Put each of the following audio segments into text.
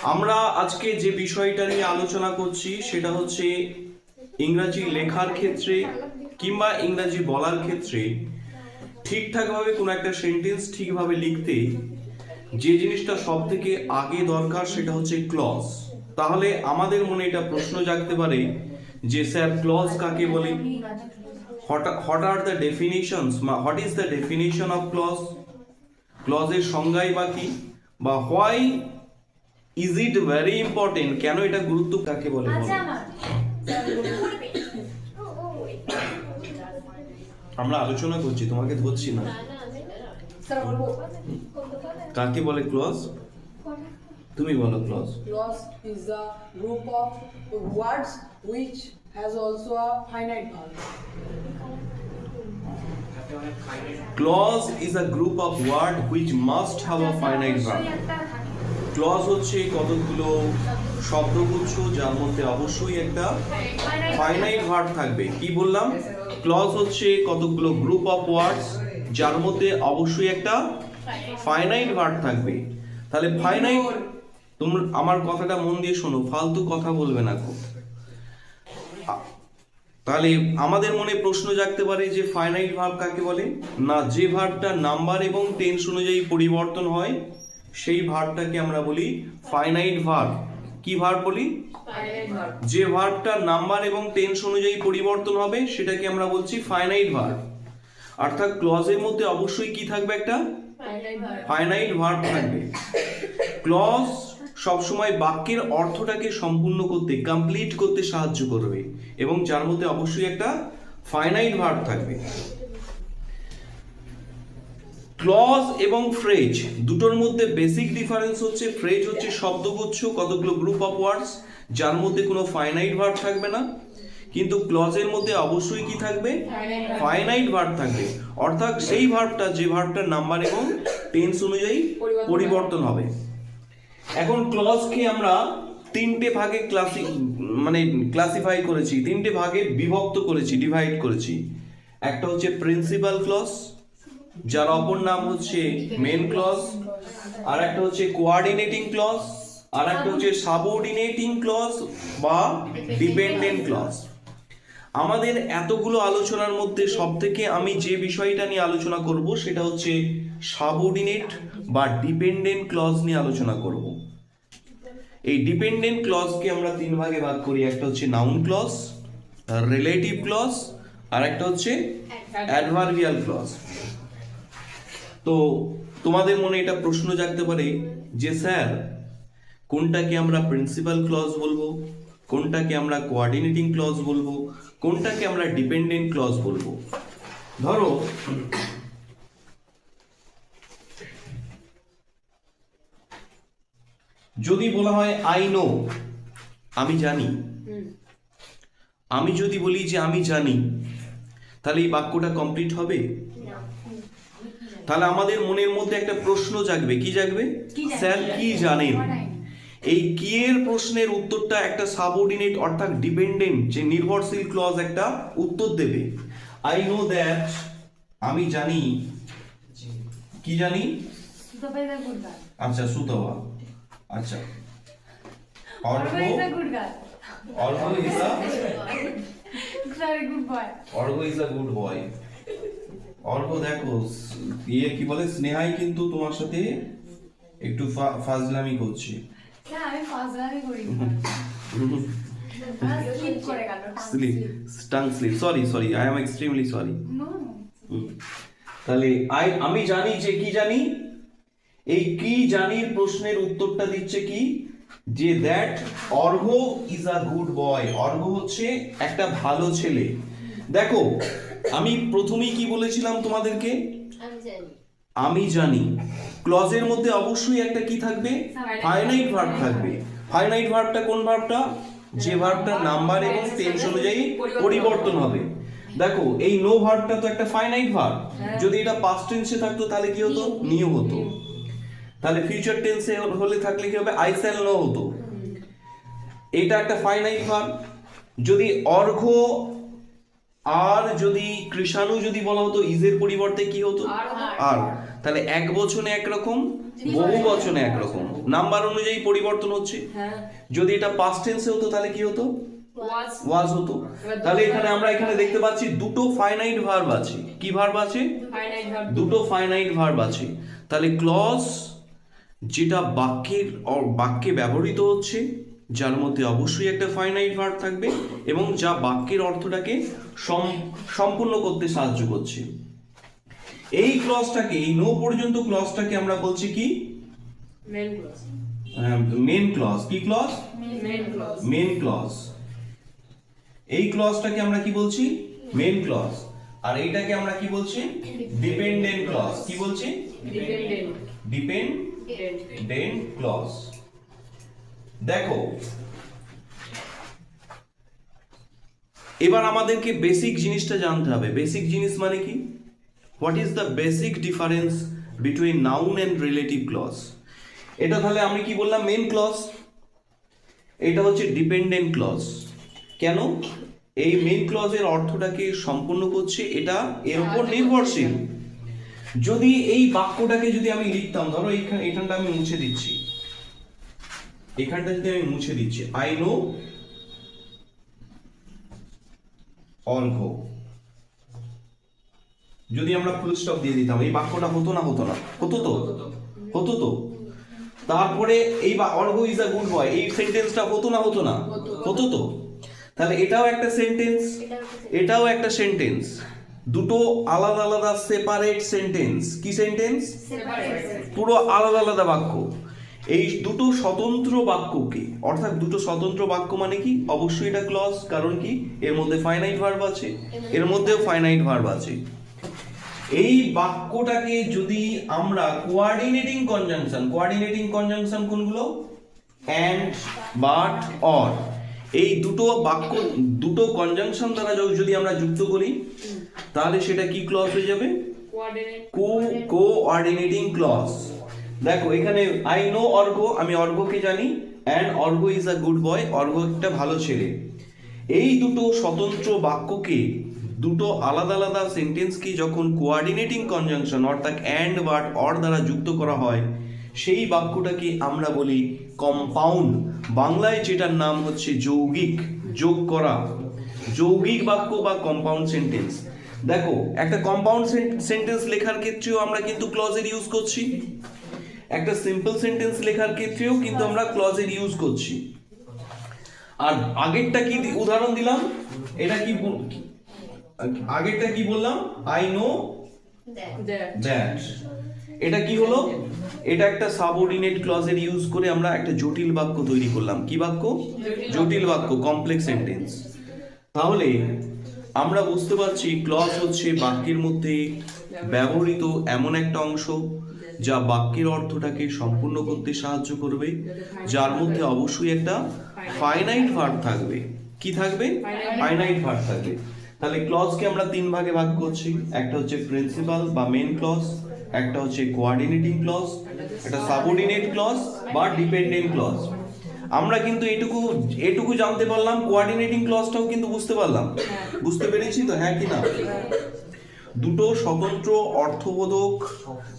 আমরা আজকে যে বিষয়টা নিয়ে আলোচনা করছি, সেটা হচ্ছে ইংরাজি লেখার ক্ষেত্রে কিংবা ইংরাজি বলার ক্ষেত্রে ঠিকঠাকভাবে কোনো একটা সেন্টেন্স ঠিকভাবে লিখতে যে জিনিসটা সব থেকে আগে দরকার সেটা হচ্ছে ক্লজ তাহলে আমাদের মনে এটা প্রশ্ন জাগতে পারে যে, স্যার ক্লজ কাকে বলে? What are the definitions what is the definition of clause ক্লজের সংজ্ঞাই বা কি? বা why is it very important কেন এটা গুরুত্ব কাকে বলে? আচ্ছা আমার। আলোচনা করছি তোমাকে ধরছি না। কাকে বলে ক্লজ? তুমি বলো clause. Clause is a group of words which has also a finite value. Clause is a group of word which must have a finite verb clause হচ্ছে কতগুলো শব্দগুচ্ছ, যার মধ্যে অবশ্যই একটা ফাইনাইট ভার্ব থাকবে। কি বললাম? ক্লজ হচ্ছে কতগুলো গ্রুপ অফ ওয়ার্ডস যার মধ্যে অবশ্যই একটা ফাইনাইট ভার্ব থাকবে। তাহলে ফাইনাইট তোমরা, আমার কথাটা মন দিয়ে শোনো, ফালতু কথা বলবে না খুব। তাহলে আমাদের মনে প্রশ্ন জাগতে পারে যে ফাইনাইট ভার্ব কাকে বলে? না, যে ভার্বটা নাম্বার এবং টেন্স অনুযায়ী পরিবর্তন হয় সেই ভার্বটাকে আমরা বলি ফাইনাইট ভার্ব। কি ভার্ব বলি? যে ভার্বটা নাম্বার এবং টেন্স অনুযায়ী পরিবর্তন হবে সেটাকে আমরা বলছি ফাইনাইট ভার্ব। অর্থাৎ ক্লজের মধ্যে অবশ্যই কি থাকবে একটা? Finite verb. থাকবে। ক্লজ সবসময় বাক্যের অর্থটাকে সম্পূর্ণ করতে কমপ্লিট করতে সাহায্য করবে এবং যার মধ্যে অবশ্যই একটা ফাইনাইট ভার্ব থাকবে। ক্লজ এবং ফ্রেজ, দুটোর মধ্যে বেসিক ডিফারেন্স হচ্ছে ফ্রেজ হচ্ছে শব্দগুচ্ছ, কতগুলো গ্রুপ অফ ওয়ার্ডস, যার মধ্যে কোনো ফাইনাইট ভার্ব থাকবে না। কিন্তু ক্লজের মধ্যে অবশ্যই কি থাকবে? ফাইনাইট ভার্ব থাকবে। অর্থাৎ সেই ভার্বটা, যে ভার্বটার নাম্বার এবং টেন্স অনুযায়ী পরিবর্তন হবে। এখন ক্লজকে আমরা তিনটে ভাগে ক্লাসি মানে ক্লাসিফাই করেছি, তিনটে ভাগে বিভক্ত করেছি ডিভাইড করেছি। একটা হচ্ছে প্রিন্সিপাল ক্লজ যার অপর নাম হচ্ছে মেন ক্লজ আর একটা হচ্ছে কোয়ার্ডিনেটিং ক্লজ আর একটা হচ্ছে সাবঅর্ডিনেটিং ক্লজ বা ডিপেন্ডেন্ট ক্লজ আমাদের এতগুলো আলোচনার মধ্যে সব থেকে আমি যে বিষয়টা নিয়ে আলোচনা করব সেটা হচ্ছে সাবঅর্ডিনেট বা ডিপেন্ডেন্ট ক্লজ নিয়ে আলোচনা করব। এই ডিপেন্ডেন্ট ক্লজকে আমরা তিন ভাগে ভাগ করি একটা হচ্ছে নাউন ক্লজ রিলেটিভ ক্লজ আর একটা হচ্ছে অ্যাডভার্বিয়াল ক্লজ তো তোমাদের মনে এটা প্রশ্ন জাগতে পারে যে স্যার কোনটাকে আমরা প্রিন্সিপাল ক্লজ বলব? কোনটাকে আমরা কোঅর্ডিনেটিং ক্লজ বলব? কোনটাকে আমরা ডিপেন্ডেন্ট ক্লজ বলব? ধরো যদি বলা হয় আই নো আমি জানি। আমি যদি বলি যে আমি জানি তাহলে এই বাক্যটা কমপ্লিট হবে? তাহলে আমাদের মনের মধ্যে একটা প্রশ্ন জাগবে। কি জাগবে? স্যার কি জানেন? এই কি এর প্রশ্নের উত্তরটা একটা সাবঅর্ডিনেট অর্থাৎ ডিপেন্ডেন্ট যে নির্ভরশীল ক্লজ একটা উত্তর দেবে। আই নো দ্যাট আমি জানি কি জানি. আচ্ছা সুতবা আচ্ছা। Argha Argha is a good boy. Argha is a good boy Argha দেখো ইয়ে কি বলে স্নেহাই কিন্তু তোমার সাথে একটু ফাজলামি করছে। Slip slip tongue slip sorry sorry I am extremely sorry তাহলে আই আমি জানি যে কি জানি? এই কি জানির প্রশ্নের উত্তরটা দিচ্ছে কি? যে that Argha is a good boy Argha হচ্ছে একটা ভালো ছেলে। দেখো আমি প্রথমেই কি বলেছিলাম তোমাদেরকে? আমি জানি। ক্লজের মধ্যে অবশ্যই একটা কি থাকবে? ফাইনাইট ভার্ব থাকবে। ফাইনাইট ভার্বটা কোন ভার্বটা যে ভার্বটা নাম্বার এবং টেন্স অনুযায়ী পরিবর্তন হবে। দেখো এই নো ভার্বটা তো একটা ফাইনাইট ভার্ব যদি এটা পাস্ট টেন্সে থাকতো তাহলে কি হতো? নিউ। হতো। তাহলে ফিউচার টেন্সে হলে থাকলে কি হবে? আই শ্যাল নো হতো। এটা একটা ফাইনাইট ভার্ব যদি অর্ঘ আর যদি কৃষাণু যদি বলা হতো ইজের পরিবর্তে কি হতো? আর তাহলে এক বচনে একরকম বহু বচনে একরকম। নাম্বার অনুযায়ী পরিবর্তন হচ্ছে। হ্যাঁ। যদি এটা পাস্ট টেন্সে হতো তাহলে কি হতো? ওয়াজ হতো। তাহলে এখানে আমরা এখানে দেখতে পাচ্ছি দুটো ফাইনাইট ভার্ব আছে। কি ভার্ব আছে? দুটো। ফাইনাইট ভার্ব আছে। তাহলে ক্লজ যেটা বাক্যের বাক্যে ব্যবহৃত হচ্ছে যার মধ্যে অবশ্যই একটা ফাইনাইট ভার্ব থাকবে এবং যা বাক্যের অর্থটাকে সম- সম্পূর্ণ করতে সাহায্য করছে। এই ক্লজটাকে এই নো পর্যন্ত ক্লজটাকে আমরা বলছি কি? মেন ক্লজ মেন ক্লজ কি ক্লজ মেন ক্লজ এই ক্লজটাকে আমরা কি বলছি? মেন ক্লজ আর এইটাকে আমরা কি বলছি? ডিপেন্ডেন্ট ক্লজ কি বলছি? ডিপেন্ডেন্ট ডিপেন্ডেন্ট ক্লজ দেখো, এবার আমাদেরকে বেসিক জিনিসটা জানতে হবে। বেসিক জিনিস মানে কি? What is the basic difference between noun and relative clause এটা তাহলে আমি কি বললাম? মেন ক্লজ এটা হচ্ছে ডিপেন্ডেন্ট ক্লজ কেন? এই মেন ক্লজের অর্থটাকে সম্পূর্ণ করছে, এটা এর উপর নির্ভরশীল। যদি এই বাক্যটাকে যদি আমি লিখতাম, ধরো এখানটা আমি মুছে দিচ্ছি। এখানটা যদি আমি মুছে দিচ্ছি আই নো অর্ঘ যদি আমরা ফুল স্টপ দিয়ে দিতাম এই বাক্যটা হতো না হতো না? হতো তো? হতো তো? তারপরে এই বা Argha is a good boy এই সেন্টেন্সটা হতো না হতো না? হতো তো? তাহলে এটাও একটা সেন্টেন্স এটাও একটা সেন্টেন্স দুটো আলাদা আলাদা সেপারেট সেন্টেন্স কি সেন্টেন্স পুরো আলাদা আলাদা বাক্য। এই দুটো স্বতন্ত্র বাক্যকে অর্থাৎ দুটো স্বতন্ত্র বাক্য মানে কি? অবশ্যই এটা ক্লজ কারণ কি? এর মধ্যে ফাইনাইট ভার্ব আছে এর মধ্যেও ফাইনাইট ভার্ব আছে। এই বাক্যটাকে যদি আমরা কোয়ার্ডিনেটিং কনজাংশন কোয়ার্ডিনেটিং কনজাংশন কোনগুলো? অ্যান্ড বাট অর এই দুটো বাক্য দুটো কনজাংশন দ্বারা যদি- যদি আমরা যুক্ত করি তাহলে সেটা কি ক্লজ হয়ে যাবে? কো কোঅর্ডিনেটিং ক্লজ দেখো, এখানে আই নো অর্ঘ আমি অর্ঘকে জানি and Argha is a good boy Argha একটা ভালো ছেলে। এই দুটো স্বতন্ত্র বাক্যকে, দুটো আলাদা আলাদা সেন্টেন্সকে যখন কোয়ার্ডিনেটিং কনজাংশন অর্থাৎ অ্যান্ড বাট অর দ্বারা যুক্ত করা হয়, সেই বাক্যটাকে আমরা বলি কম্পাউন্ড বাংলায় যেটার নাম হচ্ছে যৌগিক, যোগ করা। যৌগিক বাক্য বা কম্পাউন্ড সেন্টেন্স দেখো, একটা কম্পাউন্ড সেন্টেন্স লেখার ক্ষেত্রেও আমরা কিন্তু ক্লজের ইউজ করছি। একটা সিম্পল সেন্টেন্স লেখার ক্ষেত্রেও কিন্তু আমরা ক্লজের ইউজ করছি। আর আগেরটা কি উদাহরণ দিলাম? এটা কি আগেরটা কি বললাম? আই নো দ্যাট এটা কি হলো? এটা একটা সাবঅর্ডিনেট ক্লজের ইউজ করে আমরা একটা জটিল বাক্য তৈরি করলাম। কি বাক্য? জটিল বাক্য কমপ্লেক্স সেন্টেন্স তাহলে আমরা বুঝতে পারছি ক্লজ হচ্ছে বাক্যের মধ্যে ব্যবহৃত এমন একটা অংশ। যা বাক্যের অর্থটাকে সম্পূর্ণ করতে সাহায্য করবে যার মধ্যে অবশ্যই একটা ফাইনাইট ভার্ব থাকবে। কি থাকবে? ফাইনাইট ভার্ব থাকবে। তাহলে ক্লজকে আমরা তিন ভাগে ভাগ করছি। একটা হচ্ছে প্রিন্সিপাল বা মেন ক্লজ একটা হচ্ছে কোয়ার্ডিনেটিং ক্লজ একটা সাবঅর্ডিনেট ক্লজ বা ডিপেন্ডেন্ট ক্লজ আমরা কিন্তু এটুকু এটুকু জানতে পারলাম কোয়ার্ডিনেটিং ক্লজটাও কিন্তু বুঝতে পারলাম। বুঝতে পেরেছি তো? হ্যাঁ কি না? দুটো স্বতন্ত্র অর্থবোধক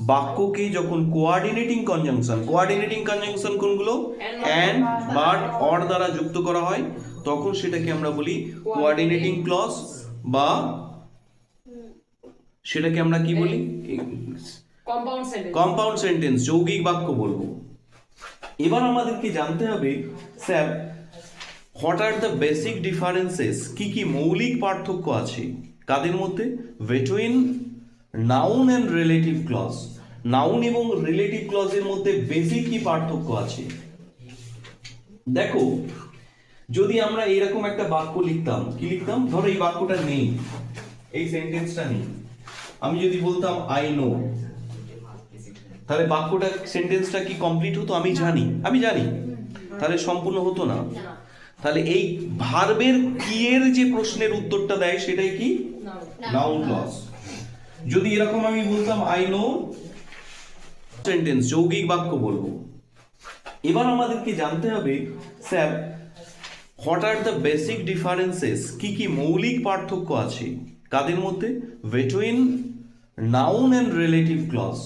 বাক্যকে যখন কোয়ার্ডিনেটিং কনজাংশন কোয়ার্ডিনেটিং কনজাংশন কোনগুলো? অ্যান্ড বাট অর দ্বারা যুক্ত করা হয় তখন সেটাকে আমরা বলি কোঅর্ডিনেটিং ক্লজ বা সেটাকে আমরা কি বলি? কম্পাউন্ড সেন্টেন্স কম্পাউন্ড সেন্টেন্স যৌগিক বাক্য বলব। এবার আমাদেরকে জানতে হবে sir what are the basic differences কি কি মৌলিক পার্থক্য আছে? কাদের মধ্যে? Between noun and relative clause noun এবং রিলেটিভ ক্লজের মধ্যে বেসিক কি পার্থক্য আছে? দেখো, যদি আমরা এরকম একটা বাক্য লিখতাম, কি লিখতাম? ধরো এই বাক্যটা নেই, এই সেন্টেন্সটা নেই। আমি যদি বলতাম আই নো তাহলে বাক্যটা সেন্টেন্সটা কি কমপ্লিট হতো? আমি জানি আমি জানি। তাহলে সম্পূর্ণ হতো না। তাহলে এই ভার্বের কি এর যে প্রশ্নের উত্তরটা দেয়, সেটাই কি? নাউন ক্লজ যদি এরকম আমি বলতাম আই নো সেন্টেন্স যৌগিক বাক্য বলব। এবার আমাদেরকে জানতে হবে, sir what are the basic differences কি কি মৌলিক পার্থক্য আছে কাদের মধ্যে? Between noun and relative clause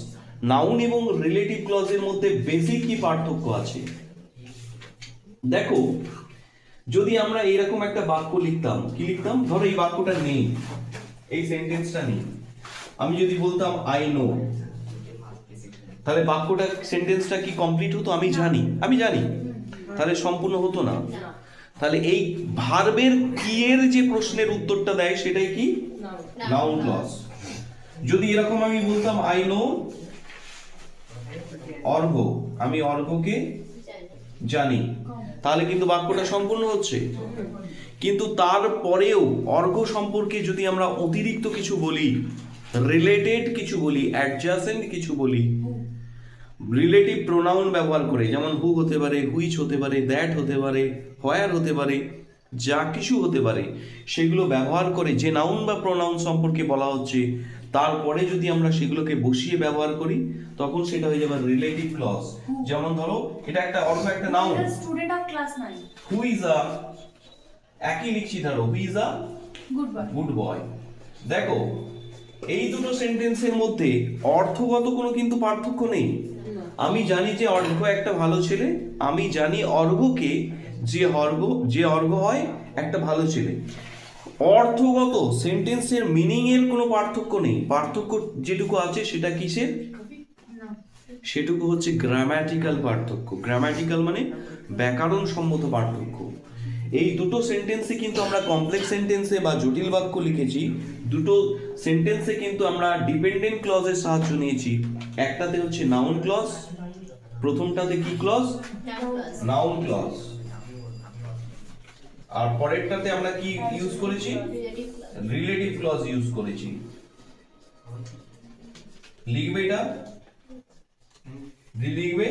noun এবং রিলেটিভ ক্লজের মধ্যে বেসিক কি পার্থক্য আছে? দেখো, যদি আমরা এরকম একটা বাক্য লিখতাম, কি লিখতাম? ধরো এই বাক্যটা নেই। এই সেন্টেন্সটা নেই আমি যদি বলতাম আই নো তাহলে বাক্যটা সেন্টেন্সটা কি কমপ্লিট হতো? আমি জানি আমি জানি। তাহলে সম্পূর্ণ হতো না। তাহলে এই ভার্বের কি এর যে প্রশ্নের উত্তরটা দেয়, সেটাই কি? নাউন ক্লজ যদি এরকম আমি বলতাম আই নো অর্ঘ, আমি অর্ঘকে জানি। তাহলে কিন্তু বাক্যটা সম্পূর্ণ হচ্ছে। কিন্তু তারপরেও অর্ঘ সম্পর্কে যদি আমরা অতিরিক্ত কিছু বলি রিলেটেড কিছু বলি অ্যাডজাসেন্ট কিছু বলি রিলেটিভ প্রোনাউন ব্যবহার করে যেমন হু হতে পারে হুইচ হতে পারে দ্যাট হতে পারে হোয়ার হতে পারে যা কিছু হতে পারে সেগুলো ব্যবহার করে যে নাউন বা প্রোনাউন সম্পর্কে বলা হচ্ছে তারপরে যদি আমরা সেগুলোকে বসিয়ে ব্যবহার করি তখন সেটা হয়ে যাবে রিলেটিভ ক্লজ যেমন ধরো এটা একটা অর্থ একটা noun student of class nine who is a একই লিখছি ধরো who is a good boy good boy দেখো এই দুটো সেন্টেন্সের মধ্যে অর্থগত কোনো কিন্তু পার্থক্য নেই। আমি জানি যে অর্ঘ একটা ভালো ছেলে আমি জানি অর্ঘকে যে অর্ঘ যে অর্ঘ হয় একটা ভালো ছেলে। অর্থগত সেন্টেন্সের মিনিং এর কোনো পার্থক্য নেই। পার্থক্য যেটুকু আছে সেটা কিসের? সেটুকু হচ্ছে গ্রামাটিক্যাল পার্থক্য। গ্রামাটিক্যাল মানে ব্যাকরণ সম্মত পার্থক্য। এই দুটো সেন্টেন্সে কিন্তু আমরা কমপ্লেক্স সেন্টেন্সে বা জটিল বাক্য লিখেছি। দুটো সেন্টেন্সে কিন্তু আমরা ডিপেন্ডেন্ট ক্লজের সাহায্য নিয়েছি। একটাতে হচ্ছে নাউন ক্লজ প্রথমটাতে কি ক্লজ নাউন ক্লজ আর পরেরটাতে আমরা কি ইউজ করেছি? রিলেটিভ ক্লজ ইউজ করেছি। লিখবে এটা? লিখবে?